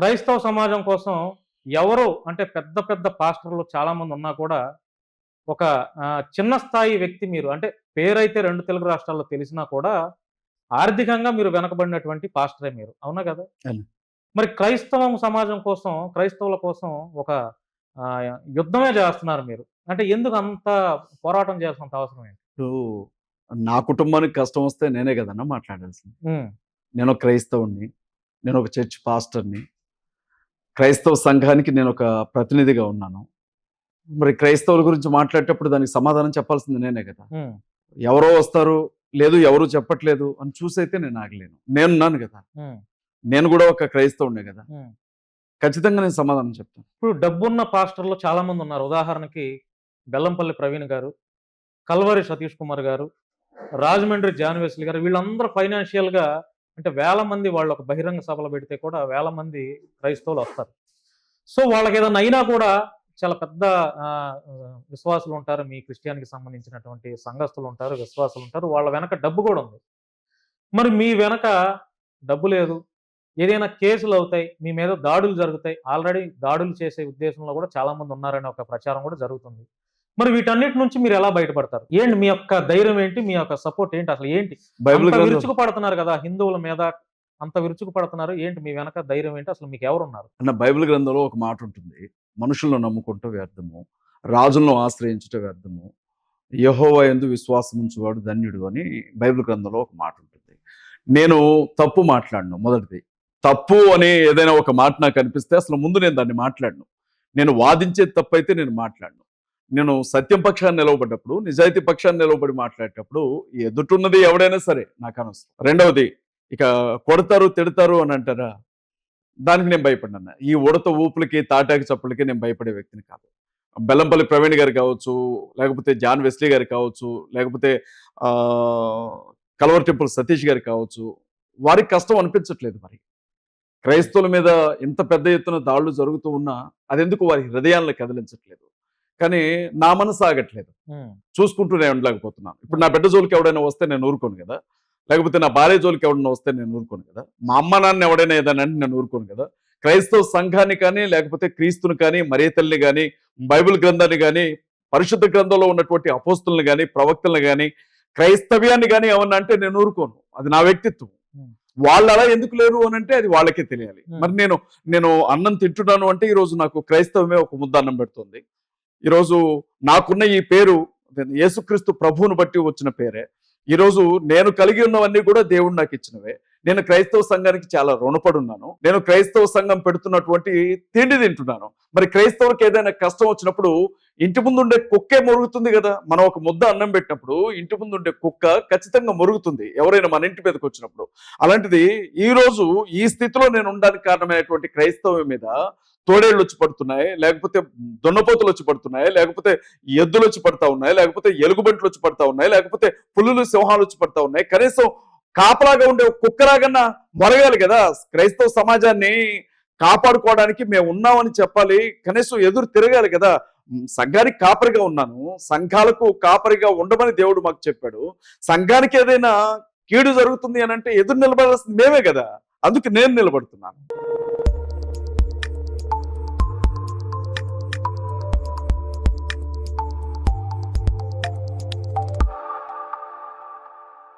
క్రైస్తవ సమాజం కోసం ఎవరు అంటే పెద్ద పెద్ద పాస్టర్లు చాలా మంది ఉన్నా కూడా ఒక చిన్న స్థాయి వ్యక్తి మీరు అంటే పేరైతే రెండు తెలుగు రాష్ట్రాల్లో తెలిసినా కూడా ఆర్థికంగా మీరు వెనకబడినటువంటి పాస్టరే మీరు. అవునా కదా. మరి క్రైస్తవ సమాజం కోసం క్రైస్తవుల కోసం ఒక యుద్ధమే చేస్తున్నారు మీరు. అంటే ఎందుకు అంత పోరాటం చేయాల్సినంత అవసరం ఏంటి? ఇప్పుడు నా కుటుంబానికి కష్టం వస్తే నేనే కదన్నా మాట్లాడాల్సింది. నేను ఒక క్రైస్తవుణ్ణి నేను ఒక చర్చ్ పాస్టర్ని క్రైస్తవ సంఘానికి నేను ఒక ప్రతినిధిగా ఉన్నాను. మరి క్రైస్తవుల గురించి మాట్లాడేటప్పుడు దానికి సమాధానం చెప్పాల్సింది నేనే కదా. ఎవరో వస్తారు లేదు ఎవరు చెప్పట్లేదు అని చూసైతే నేను ఆగలేను. నేనున్నాను కదా. నేను కూడా ఒక క్రైస్తవుడే కదా. ఖచ్చితంగా నేను సమాధానం చెప్తాను. ఇప్పుడు డబ్బున్న పాస్టర్లు చాలా మంది ఉన్నారు. ఉదాహరణకి బెల్లంపల్లి ప్రవీణ్ గారు కల్వరి సతీష్ కుమార్ గారు రాజమండ్రి జాన్వేస్లి గారు వీళ్ళందరూ ఫైనాన్షియల్గా అంటే వేల మంది వాళ్ళు ఒక బహిరంగ సభలు పెడితే కూడా వేల మంది క్రైస్తవులు వస్తారు. సో వాళ్ళకి ఏదైనా అయినా కూడా చాలా పెద్ద విశ్వాసులు ఉంటారు. మీ క్రిస్టియానికి సంబంధించినటువంటి సంఘస్థులు ఉంటారు విశ్వాసులు ఉంటారు. వాళ్ళ వెనక డబ్బు కూడా ఉంది. మరి మీ వెనక డబ్బు లేదు. ఏదైనా కేసులు అవుతాయి. మీ మీద దాడులు జరుగుతాయి. ఆల్రెడీ దాడులు చేసే ఉద్దేశంలో కూడా చాలామంది ఉన్నారనే ఒక ప్రచారం కూడా జరుగుతుంది. మరి వీటన్నిటి నుంచి మీరు ఎలా బయటపడతారు? ఏంటి మీ యొక్క ధైర్యం ఏంటి? మీ యొక్క సపోర్ట్ ఏంటి? అసలు ఏంటి? విరుచుకు పడుతున్నారు కదా హిందువుల మీద అంత విరుచుకు పడుతున్నారు ఏంటి మీ వెనక ధైర్యం ఏంటి? అసలు మీకు ఎవరు ఉన్నారు అన్న బైబిల్ గ్రంథంలో ఒక మాట ఉంటుంది. మనుషులను నమ్ముకుంటూ వ్యర్థము రాజులను ఆశ్రయించుట వ్యర్థము యహోవా ఎందు విశ్వాసం ఉంచువాడు ధన్యుడు అని బైబిల్ గ్రంథంలో ఒక మాట ఉంటుంది. నేను తప్పు మాట్లాడను మొదటిది. తప్పు అని ఏదైనా ఒక మాట నాకు అనిపిస్తే అసలు ముందు నేను దాన్ని మాట్లాడను. నేను వాదించేది తప్పు అయితే నేను మాట్లాడను. నేను సత్యం పక్షాన్ని నిలవబడ్డప్పుడు నిజాయితీ పక్షాన్ని నిలవబడి మాట్లాడేటప్పుడు ఎదుటున్నది ఎవడైనా సరే నాకు అనవసరం. రెండవది ఇక కొడతారు తిడతారు అని అంటారా? దానికి నేను భయపడినా ఈ ఉడత ఊపులకి తాటాకి చప్పులకి నేను భయపడే వ్యక్తిని కాదు. బెల్లంపల్లి ప్రవీణ్ గారు కావచ్చు లేకపోతే జాన్ వెస్లీ గారు కావచ్చు లేకపోతే ఆ, కలవర్ టెంపుల్ సతీష్ గారు కావచ్చు వారికి కష్టం అనిపించట్లేదు మరి. క్రైస్తవుల మీద ఇంత పెద్ద ఎత్తున దాడులు జరుగుతూ ఉన్నా అదెందుకు వారి హృదయాలను కదిలించట్లేదు? కానీ నా మనసు ఆగట్లేదు. చూసుకుంటూనే ఉండలేకపోతున్నాను. ఇప్పుడు నా బిడ్డ జోలికి ఎవడైనా వస్తే నేను ఊరుకోను కదా. లేకపోతే నా భార్య జోలికి ఎవడైనా వస్తే నేను ఊరుకోను కదా. మా అమ్మ నాన్న ఎవడైనా ఏదైనా అంటే నేను ఊరుకోను కదా. క్రైస్తవ సంఘాన్ని కానీ లేకపోతే క్రీస్తుని కానీ మరే తల్లిని కానీ బైబిల్ గ్రంథాన్ని కానీ పరిశుద్ధ గ్రంథంలో ఉన్నటువంటి అపోస్తుల్ని కానీ ప్రవక్తల్ని కానీ క్రైస్తవ్యాన్ని కానీ ఏమన్నా అంటే నేను ఊరుకోను. అది నా వ్యక్తిత్వం. వాళ్ళు అలా ఎందుకు లేరు అని అంటే అది వాళ్ళకే తెలియాలి. మరి నేను నేను అన్నం తింటున్నాను అంటే ఈరోజు నాకు క్రైస్తవమే ఒక ముద్ద అన్నం పెడుతుంది. ఈరోజు నాకున్న ఈ పేరు యేసుక్రీస్తు ప్రభువును బట్టి వచ్చిన పేరే. ఈరోజు నేను కలిగి ఉన్నవన్నీ కూడా దేవుడు నాకు ఇచ్చినవే. నేను క్రైస్తవ సంఘానికి చాలా రుణపడి ఉన్నాను నేను క్రైస్తవ సంఘం పెడుతున్నటువంటి తిండి తింటున్నాను. మరి క్రైస్తవులకు ఏదైనా కష్టం వచ్చినప్పుడు ఇంటి ముందు ఉండే కుక్కే మురుగుతుంది కదా. మనం ఒక ముద్ద అన్నం పెట్టినప్పుడు ఇంటి ముందు ఉండే కుక్క ఖచ్చితంగా మురుగుతుంది. ఎవరైనా మన ఇంటి మీదకి వచ్చినప్పుడు. అలాంటిది ఈ రోజు ఈ స్థితిలో నేను ఉండడానికి కారణమైనటువంటి క్రైస్తవం మీద తోడేళ్ళు వచ్చి పడుతున్నాయి. లేకపోతే దున్నపోతులు వచ్చి పడుతున్నాయి. లేకపోతే ఎద్దులు వచ్చి పడతా ఉన్నాయి. లేకపోతే ఎలుగుబంట్లు వచ్చి పడతా ఉన్నాయి. లేకపోతే పులులు సింహాలు వచ్చి పడతా ఉన్నాయి. కనీసం కాపలాగా ఉండే కుక్కలాగన్నా మొరగాలి కదా. క్రైస్తవ సమాజాన్ని కాపాడుకోవడానికి మేము ఉన్నామని చెప్పాలి. కనీసం ఎదురు తిరగాలి కదా. సంఘానికి కాపరిగా ఉన్నాను. సంఘాలకు కాపరిగా ఉండమని దేవుడు మాకు చెప్పాడు. సంఘానికి ఏదైనా కీడు జరుగుతుంది అని అంటే ఎదురు నిలబడాల్సింది మేమే కదా. అందుకు నేను నిలబడుతున్నాను.